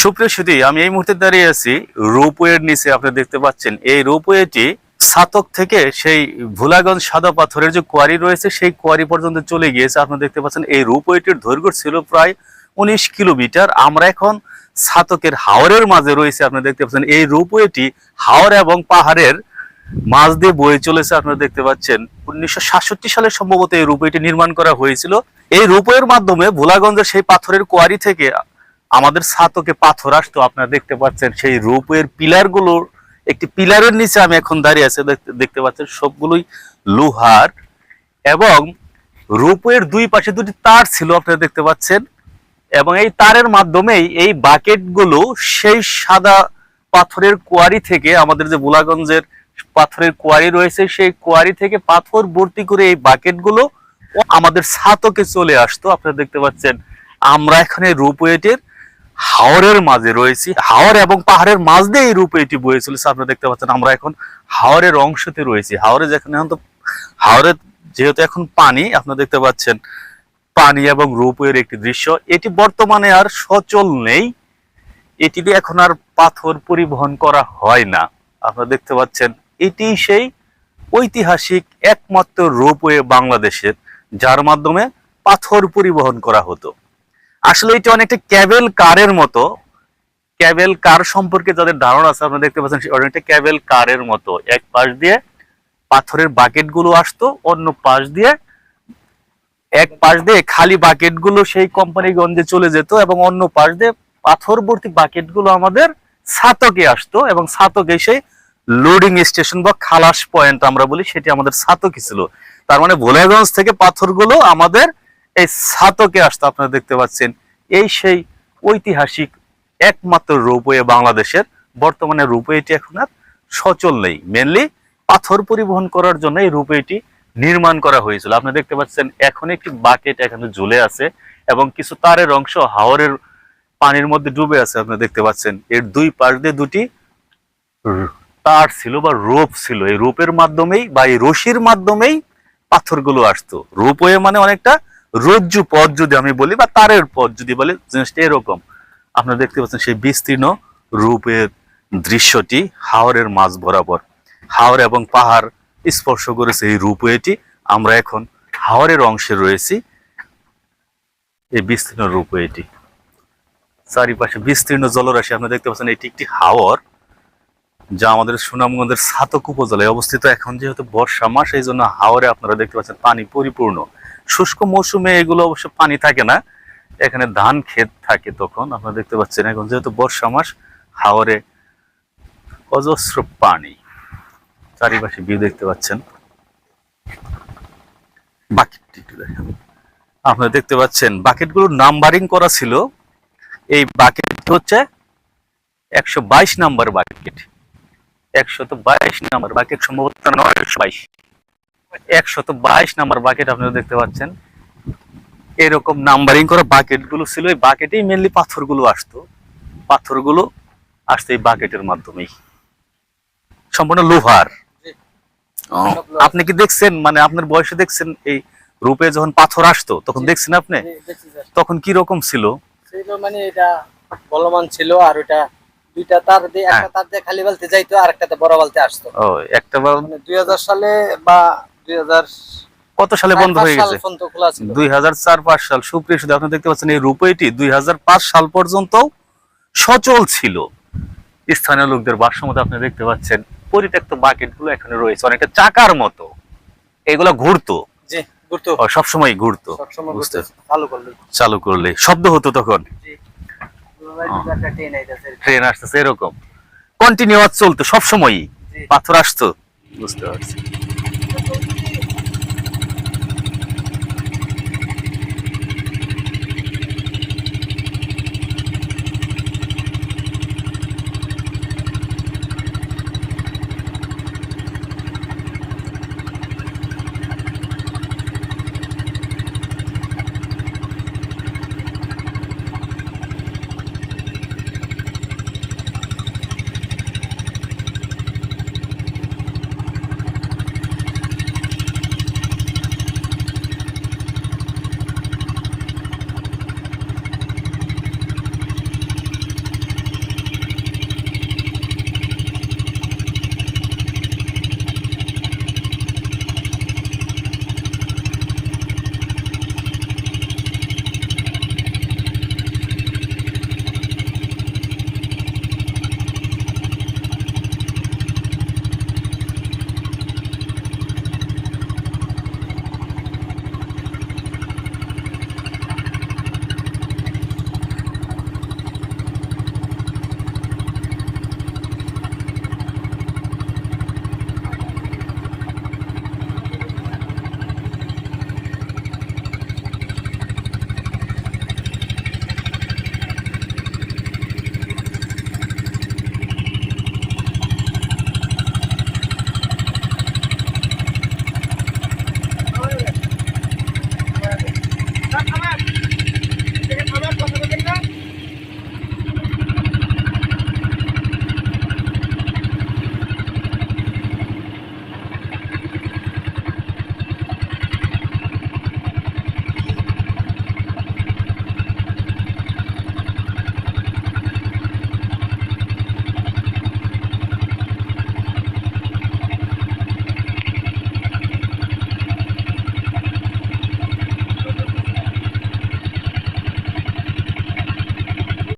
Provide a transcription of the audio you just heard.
সুপ্রিয় সুদী আমি এই মুহূর্তে দাঁড়িয়ে আছি রোপওয়ের নিচে। আপনি দেখতে পাচ্ছেন, এই রোপওয়েটি সাতক থেকে সেই ভোলাগঞ্জ সাদা পাথরের যে কোয়ারি রয়েছে, সেই কোয়ারি পর্যন্ত চলে গিয়েছে। আপনি দেখতে পাচ্ছেন, এই রোপওয়েটির দৈর্ঘ্য ছিল প্রায় উনিশ কিলোমিটার। আমরা এখন সাতকের হাওরের মাঝে রয়েছে। আপনি দেখতে পাচ্ছেন, এই রোপওয়েটি হাওর এবং পাহাড়ের মাছ দিয়ে বয়ে চলেছে। আপনারা দেখতে পাচ্ছেন, উনিশশো সাতষট্টি সালে সম্ভবত এই রূপওয়েটি নির্মাণ করা হয়েছিল। এই রোপওয়ের মাধ্যমে ভোলাগঞ্জের সেই পাথরের কোয়ারি থেকে আমাদের ছাতকে পাথর আসতো, আপনারা দেখতে পাচ্ছেন সেই রূপের পিলারগুলোর একটি পিলারের নিচে আমি এখন দাঁড়িয়ে আছি, দেখতে- পাচ্ছেন সবগুলোই লোহার এবং রূপের দুই পাশে দুটি তার ছিল, আপনারা দেখতে পাচ্ছেন। এবং এই তারের মাধ্যমেই এই বাকেটগুলো সেই সাদা পাথরের কোয়ারি থেকে, আমাদের যে বুলাগঞ্জের পাথরের কোয়ারি রয়েছে, সেই কোয়ারি থেকে পাথর ভর্তি করে এই বাকেটগুলো আমাদের ছাতকে চলে আসতো, আপনারা দেখতে পাচ্ছেন। আমরা এখানে রূপওয়েটের হাওরের মাঝে রয়েছি। হাওর এবং পাহাড়ের মাঝ দিয়ে এই রূপওয়েটি বয়ে চলেছে। আপনারা দেখতে পাচ্ছেন, আমরা এখন হাওরের অংশতে রয়েছি। হাওরে যেখানে এখন তো, হাওরে যেহেতু এখন পানি, আপনারা দেখতে পাচ্ছেন পানি এবং রূপের একটি দৃশ্য। এটি বর্তমানে আর সচল নেই। এটি দিয়ে এখন আর পাথর পরিবহন করা হয় না। আপনারা দেখতে পাচ্ছেন, এটি সেই ঐতিহাসিক একমাত্র রোপওয়ে বাংলাদেশের, যার মাধ্যমে পাথর পরিবহন করা হতো। আসলে এটি অনেকটা ক্যাবেল কারের মতো। ক্যাবেল কার সম্পর্কে যাদের ধারণা আছে, আপনারা দেখতে পাচ্ছেন অনেকটা ক্যাবেল কারের মতো। এক পাশ দিয়ে পাথরের বাকেটগুলো আসতো, অন্য পাশ দিয়ে এক পাশ দিয়ে খালি বাকেটগুলো সেই কোম্পানিগঞ্জে চলে যেত এবং অন্য পাশ দিয়ে পাথর ভর্তি বাকেটগুলো আমাদের ছাতকে আসতো এবং ছাতকে সেই লোডিং স্টেশন বা খালাস পয়েন্ট আমরা বলি, সেটি আমাদের ছাতকি ছিল। তার মানে ভোলাগঞ্জ থেকে পাথরগুলো আমাদের এই ছাতকে আসতো আপনারা দেখতে পাচ্ছেন, এই সেই ঐতিহাসিক একমাত্র রূপওয়ে বাংলাদেশের, বর্তমানে রূপওয়েটি এখন আর সচল নেই। মেনলি পাথর পরিবহন করার জন্য এই রূপওয়েটি নির্মাণ করা হয়েছিল। আপনি দেখতে পাচ্ছেন, এখন একটি বাকেট এখানে ঝুলে আছে এবং কিছু তারের অংশ হাওরের পানির মধ্যে ডুবে আছে, আপনি দেখতে পাচ্ছেন। এর দুই পাশ দিয়ে দুটি তার ছিল বা রোপ ছিল। এই রোপের মাধ্যমেই বা এই রশির মাধ্যমেই পাথরগুলো আসতো। রোপওয়ে মানে অনেকটা রজ্জু পথ যদি আমি বলি বা তারের পথ যদি বলি, জিনিসটা এরকম। আপনারা দেখতে পাচ্ছেন সেই বিস্তীর্ণ রূপের দৃশ্যটি হাওরের মাঝ বরাবর। হাওর এবং পাহাড় স্পর্শ করেছে এই রূপওয়েটি আমরা এখন হাওরের অংশে রয়েছি, এই বিস্তীর্ণ রূপওয়েটি চারিপাশে বিস্তীর্ণ জলরাশি, আপনারা দেখতে পাচ্ছেন এটি একটি হাওর, যা আমাদের সুনামগঞ্জের সাতক উপজেলায় অবস্থিত। এখন যেহেতু বর্ষা মাস, এই জন্য হাওরে আপনারা দেখতে পাচ্ছেন পানি পরিপূর্ণ। শুষ্ক মৌসুমে এগুলো অবশ্য পানি থাকে না। এখানে ধান ক্ষেত থাকে তখন। আপনারা দেখতে পাচ্ছেন, এখন যেহেতু বর্ষা মাস, হাওরে অজস্র পানি। চারিপাশে ভিউ দেখতে পাচ্ছেন। আপনারা দেখতে পাচ্ছেন বাকেটগুলোর নাম্বারিং করা ছিল। এই বাকেট হচ্ছে একশো বাইশ নাম্বার বাকেট একশত বাইশ নাম্বার বাকেট সম্ভবত নয়শো বাইশ। একশত বাইশ নাম্বার বাকেট আপনারা দেখতে পাচ্ছেন। এরকম নাম্বারিং করা বাকেটগুলো ছিল এই বাকেটেই মেনলি পাথরগুলো আসতো। পাথরগুলো আসতো এই বাকেটের মাধ্যমেই। সম্পূর্ণ লোহার। আপনি কি দেখছেন? মানে আপনার বয়সে দেখছেন এই রূপে যখন পাথর আসতো তখন দেখছেন আপনি? তখন কি রকম ছিল? মানে এটা বলমান ছিল আর ওটা দুইটা তার দিয়ে হ্যাঁ। একটা তার দিয়ে খালি বালতে যাইতো আর একটাতে বড় বালতে আসতো। ও একটা মানে দুই হাজার সালে বা কত সালে বন্ধ হয়ে গেছে? দুই হাজার চার পাঁচ সাল। সুপ্রিয় সুদী আপনি দেখতে পাচ্ছেন এই রূপইটি দুই সাল পর্যন্ত সচল ছিল। স্থানীয় লোকদের বাসমতে আপনি দেখতে পাচ্ছেন পরিত্যক্ত বাকেটগুলো এখানে রয়েছে। অনেকটা চাকার মতো। এগুলো ঘুরতো। সবসময় ঘুরতো। বুঝতে চালু করল। করলে। শব্দ হতো তখন। ট্রেন আসতেছে এরকম। কন্টিনিউয়াস চলতো সবসময়ই। পাথর আসতো। বুঝতে পারছি।